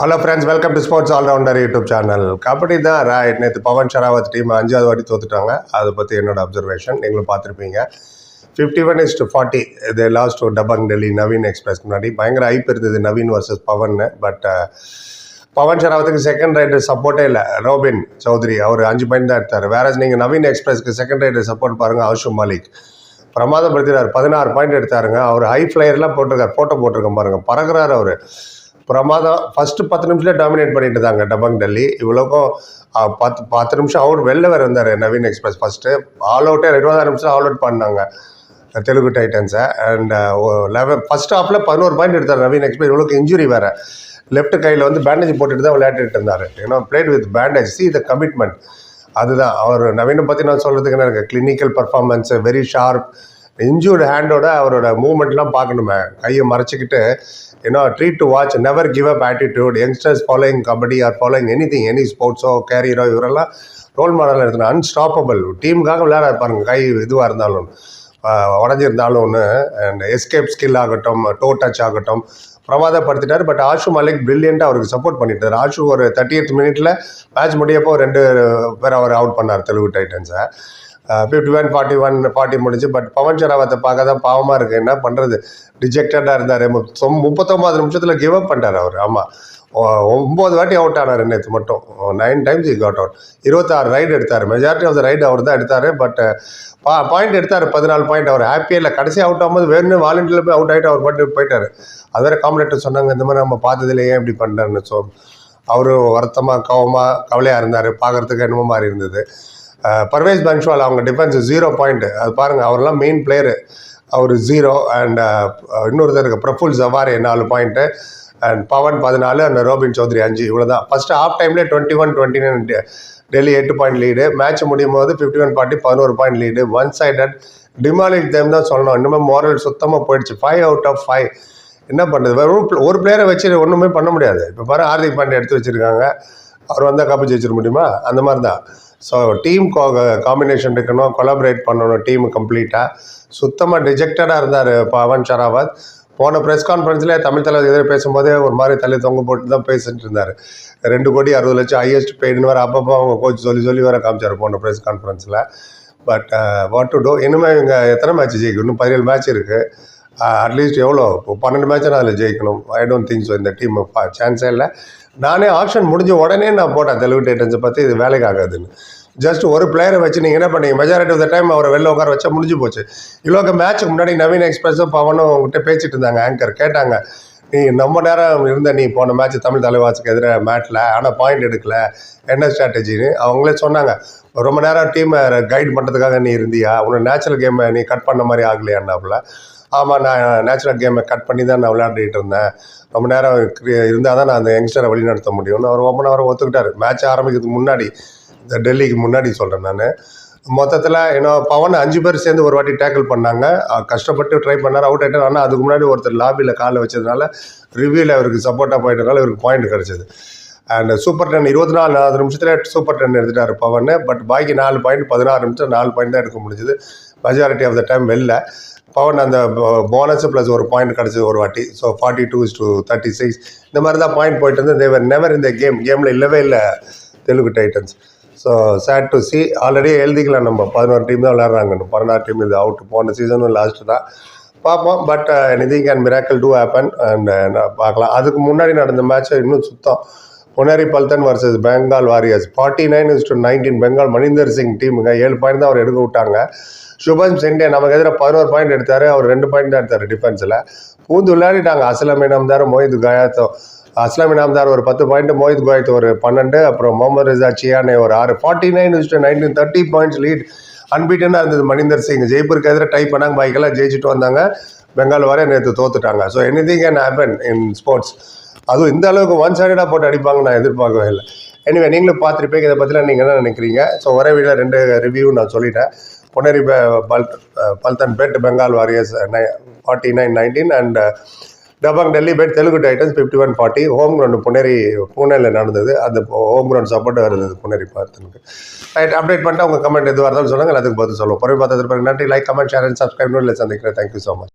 Hello friends welcome to sports all rounder YouTube channel kabaddi தான் right நேற்று Pawan Sehrawat team அஞ்சாவது வாட்டி தோத்துட்டாங்க. அதை பற்றி என்னோட அப்சர்வேஷன் நீங்களும் பார்த்துருப்பீங்க. Fifty one is to forty இது லாஸ்ட் டபங் டெல்லி நவீன் எக்ஸ்பிரஸ் முன்னாடி. பயங்கர ஐப் இருந்தது Naveen versus uh, Pawan but Pawan ஷராவத்துக்கு செகண்ட் ரைடர் சப்போர்ட்டே இல்லை. ரோபின் சௌத்ரி அவர் அஞ்சு பாயிண்ட் தான் எடுத்தார். வேற நீங்கள் நவீன் எக்ஸ்பிரஸ்க்கு செகண்ட் ரைடர் சப்போர்ட் பாருங்கள் ஆஷு மாலிக். பிரமாதப்படுத்தினார் பதினாறு பாயிண்ட் எடுத்தாருங்க. அவர் ஹை ஃப்ளையர்லாம் போட்டிருக்கார் ஃபோட்டோ போட்டிருக்க பாருங்கள் பறக்கிறார் அவர். பிரமாதம். ஃபர்ஸ்ட் பத்து நிமிஷத்தில் டாமினேட் பண்ணிட்டு இருந்தாங்க டபங் டெல்லி. இவ்வளோக்கும் பத்து பத்து நிமிஷம் அவுட் வெளில வேறு இருந்தார் நவீன் எக்ஸ்பிரஸ். ஃபஸ்ட்டு ஆல் அவுட்டே இருபதாயிரம் நிமிஷம் ஆல் அவுட் பண்ணாங்க தெலுங்கு டைட்டன்ஸை அண்ட் லெவன் ஃபஸ்ட் ஹாஃபில் பதினோரு பாயிண்ட் எடுத்தார் நவீன் எக்ஸ்பிரஸ். இவ்வளோக்கு இன்ஜுரி வேறு. லெஃப்ட் கையில் வந்து பேண்டேஜ் போட்டுட்டு தான் விளையாடிட்டு இருந்தார். ஏன்னா played with bandage see the commitment அதுதான். அவர் நவீனை பற்றி நான் சொல்கிறதுக்கு என்ன இருக்குது clinical performance very sharp injured ஹேண்டோட அவரோட மூவ்மெண்ட்லாம் பார்க்கணுமே. கையை மறைச்சிக்கிட்டு you know treat to watch never give up attitude youngsters following kabaddi or following anything any ஸ்போர்ட்ஸோ கேரியரோ இவரெல்லாம் ரோல் மாடல் எடுத்துனா அன்ஸ்டாப்பபிள் டீமுக்காக விளையாட பாருங்க கை இதுவாக இருந்தாலும். உடஞ்சிருந்தாலும் ஒன்று அண்ட் எஸ்கேப் ஸ்கில் ஆகட்டும் டோ டச் ஆகட்டும் பிரமாதப்படுத்திட்டார். பட் ஆஷு மலிக் பிரில்லியண்ட்டாக அவருக்கு சப்போர்ட் பண்ணிட்டார். ஆஷு ஒரு தேர்ட்டி எய்த் மினிட்ல மேட்ச் முடியப்போ ரெண்டு பேர் அவர் அவுட் பண்ணார் Telugu டைட்டன்ஸை fifty one forty one forty முடிஞ்சு பட் பவன் ஷராவத்தை பார்க்க தான் பாவமாக இருக்குது என்ன பண்ணுறது ரிஜெக்டடாக இருந்தார். முப்பத்தொம்பது நிமிஷத்தில் கிவ் அப் பண்ணிட்டார் அவர். ஆமாம் ஒம்பது வாட்டி அவுட் ஆனார் நேற்று மட்டும். நைன் டைம்ஸ் இ காட் அவுட் இருபத்தாறு ரைடு எடுத்தார். மெஜாரிட்டி ஆஃப் த ரைடு அவர் தான் எடுத்தார் பட் பா பாயிண்ட் எடுத்தார். பதினாலு பாயிண்ட் அவர் ஹாப்பியாக இல்லை. கடைசி அவுட் ஆகும்போது வேணும்னு வாலண்டியில் போய் அவுட் ஆகிட்டு அவர் பாட்டு போயிட்டார். அது வேறு காம்படேட்டர் சொன்னாங்க. இந்த மாதிரி நம்ம பார்த்ததுல ஏன் இப்படி பண்ணுறாருன்னு ஸோ அவர் வருத்தமாக கவமாக கவலையாக இருந்தார். பார்க்குறதுக்கு என்னமோ மாதிரி இருந்தது. பர்வேஸ் பன்ஷ்வால் அவங்க டிஃபென்ஸ் ஜீரோ பாயிண்ட் அது பாருங்கள் அவரெல்லாம் மெயின் பிளேயரு அவர் ஜீரோ அண்ட் இன்னொருத்தருக்கு பிரஃபுல் ஜவாரி நாலு பாயிண்ட்டு அண்ட் பவன் பதினாலு அண்ட் ரோபின் சௌத்ரி அஞ்சு இவ்வளோ தான் ஃபஸ்ட்டு ஹாஃப் டைம்லேயே twenty one twenty nine Delhi எட்டு பாயிண்ட் லீடு மேட்ச் முடியும் போது ஃபிஃப்டி ஒன் ஃபார்ட்டி பதினோரு பாயிண்ட் லீடு ஒன் சைடட் டிமாலிக் டைம் தான் சொல்லணும். இன்னுமே மோரல் சுத்தமாக போயிடுச்சு. ஃபைவ் அவுட் ஆஃப் ஃபைவ் என்ன பண்ணுறது வெறும் ஒரு பிளேயரை வச்சு ஒன்றுமே பண்ண முடியாது. இப்போ பாரு ஹார்திக் பாண்டே எடுத்து வச்சுருக்காங்க. அவர் வந்தால் காப்பி ஜெயிச்சிட முடியுமா? அந்த மாதிரி தான் ஸோ டீம் காம்பினேஷன் இருக்கணும் கொலாபரேட் பண்ணணும் டீம் கம்ப்ளீட்டாக சுத்தமாக டிஜெக்டடாக இருந்தார் பவன் ஷராவத். போன ப்ரெஸ் கான்ஃபரன்ஸ்லேயே தமிழ் தலைவர் எதிரே பேசும்போதே ஒரு மாதிரி தள்ளி தொங்க போட்டு தான் பேசிட்டு இருந்தார். ரெண்டு கோடி அறுபது லட்சம் ஹையஸ்ட் பெய்டுன்னு வேறு அப்பப்போ அவங்க கோச் சொல்லி சொல்லி வேறு காமிச்சார் போன ப்ரெஸ் கான்ஃபரன்ஸில் பட் வாட் டு டூ இனிமேல் இவங்க எத்தனை மேட்ச் ஜெயிக்கணும்? இன்னும் பதினேழு மேட்ச் இருக்குது அட்லீஸ்ட் எவ்வளோ? இப்போ பன்னெண்டு மேட்ச் நான் அதில் ஜெயிக்கணும். ஐ டோன்ட் திங்க் ஸோ இந்த டீம் சான்ஸே இல்லை. நானே ஆப்ஷன் முடிஞ்ச உடனே நான் போட்டேன் தெலுங்கு டைட்டன்ஸை பற்றி இது வேலைக்கு ஆகாதுன்னு. ஜஸ்ட் ஒரு பிளேயரை வச்சு நீங்கள் என்ன பண்ணீங்க? மெஜாரிட்டி ஆஃப் த டைம் அவரை வெளில உட்கார வச்சா முடிஞ்சு போச்சு. இவ்வளோக்கு மேட்ச்சுக்கு முன்னாடி நவீன எக்ஸ்பிரஸும் பவனும் விட்டு பேசிட்டு இருந்தாங்க ஆங்கர் கேட்டாங்க. நீ நம்ம நேரம் இருந்த நீ போன மேட்ச் தமிழ் தலைவாசுக்கு எதிராக மேட்டில் ஆனால் பாயிண்ட் எடுக்கல. என்ன ஸ்ட்ராட்டஜின்னு அவங்களே சொன்னாங்க. ரொம்ப நேரம் டீமை கைட் பண்ணுறதுக்காக நீ இருந்தியா? உன்னோட நேச்சுரல் கேமை நீ கட் பண்ண மாதிரி ஆகலையான்னாப்புல. ஆமாம் நான் நேச்சுரல் கேமை கட் பண்ணி தான் நான் விளையாடிட்டு இருந்தேன். ரொம்ப நேரம் இருந்தால் தான் நான் அந்த யங்ஸ்டரை வழிநடத்த முடியும்னு அவர் ஒப்பன் அவர் ஒத்துக்கிட்டாரு. மேட்ச் ஆரம்பிக்கிறதுக்கு முன்னாடி இந்த டெல்லிக்கு முன்னாடி சொல்கிறேன் நான். மொத்தத்தில் இன்னும் பவன் அஞ்சு பேர் சேர்ந்து ஒரு வாட்டி டேக்கிள் பண்ணாங்க. கஷ்டப்பட்டு ட்ரை பண்ணார் அவுட் ஆகிட்டார் ஆனால் அதுக்கு முன்னாடி ஒருத்தர் லாபியில் காலை வச்சதுனால ரிவ்யூவில் அவருக்கு சப்போர்ட்டாக போயிட்டனால இவருக்கு பாயிண்ட் கிடச்சிது. அண்ட் சூப்பர் டென் இருபத்தி நாலு நாலு நிமிஷத்தில் சூப்பர் டென் எடுத்துட்டார் பவன். பட் பாக்கி நாலு பாயிண்ட் பதினாறு நிமிஷம் நாலு பாயிண்ட் தான் எடுக்க முடிஞ்சது. மெஜாரிட்டி ஆஃப் த டைம் வெளில பவன் அந்த போனஸ் ப்ளஸ் ஒரு பாயிண்ட் கிடச்சது ஒரு வாட்டி. So forty two to thirty six இந்த மாதிரி தான் பாயிண்ட் போயிட்டு இருந்து தேவர் நெவர் இந்த கேம் கேமில் இல்லவே இல்லை Telugu titans so sad to see already எழுதிக்கலாம் நம்ம. பதினோரு டீம் தான் விளையாடுறாங்க. பதினாறு டீம் இது அவுட் போன சீசனும் லாஸ்ட்டு தான். பார்ப்போம். But anything can miracle do happen and பார்க்கலாம். அதுக்கு முன்னாடி நடந்த மேட்ச்சை இன்னும் சுத்தம். Puneri Paltan versus Bengal warriors forty nine is to nineteen Bengal Maninder Singh டீமுங்க ஏழு பாயிண்ட் தான் அவர் எடுக்க விட்டாங்க. சுபம் செண்டே நமக்கு எதிராக பதினோரு பாயிண்ட் எடுத்தார். அவர் ரெண்டு பாயிண்ட் தான் எடுத்தார் டிஃபென்ஸில் பூந்து விளையாடிட்டாங்க. அஸ்லாம் இனாம்தார் மோஹித் கயாத்தோ. அஸ்லாம் இனாம்தார் ஒரு பத்து பாயிண்ட் மோஹித் கோயத் ஒரு பன்னெண்டு. அப்புறம் முகமது ரிசா சியானே ஒரு ஆறு. Forty nine is to nineteen thirty points lead அன்பீட்டனாக இருந்தது மணிந்தர் சிங். ஜெய்ப்பூருக்கு எதிராக டைப் பண்ணாங்க. பைக்கெல்லாம் ஜெயிச்சுட்டு வந்தாங்க. பெங்கால் வரை நேற்று தோத்துட்டாங்க. So anything can happen in sports அதுவும் இந்த அளவுக்கு ஒன் சைடடாக போட்டு அடிப்பாங்க நான் எதிர்பார்க்கவே இல்லை. எனிவே நீங்களும் பார்த்துருப்பீங்க இதை பற்றிலாம் நீங்கள் என்ன நினைக்கிறீங்க? ஸோ ஒரே வீடியோவில் ரெண்டு ரிவ்யூ நான் சொல்லிட்டேன். புனேரி பல் Paltan beat Bengal warriors forty nine nineteen and Dabang Delhi beat Telugu titans fifty one forty home ground Puneri பூனேல நடந்தது. அந்த ஹோம் கிரவுண்ட் சப்போர்ட்டாக இருந்தது புனேரி பார்த்தனுக்கு ரைட் அப்டேட் பண்ணிட்டு உங்கள் கமெண்ட் எதுவாக இருந்தாலும் சொல்லுங்கள் அதுக்கு பதில் சொல்லுவோம். பொறுமை பார்த்ததுக்கு நன்றி. Like comment share and subscribe இல்லை சந்திக்கிறேன். Thank you so much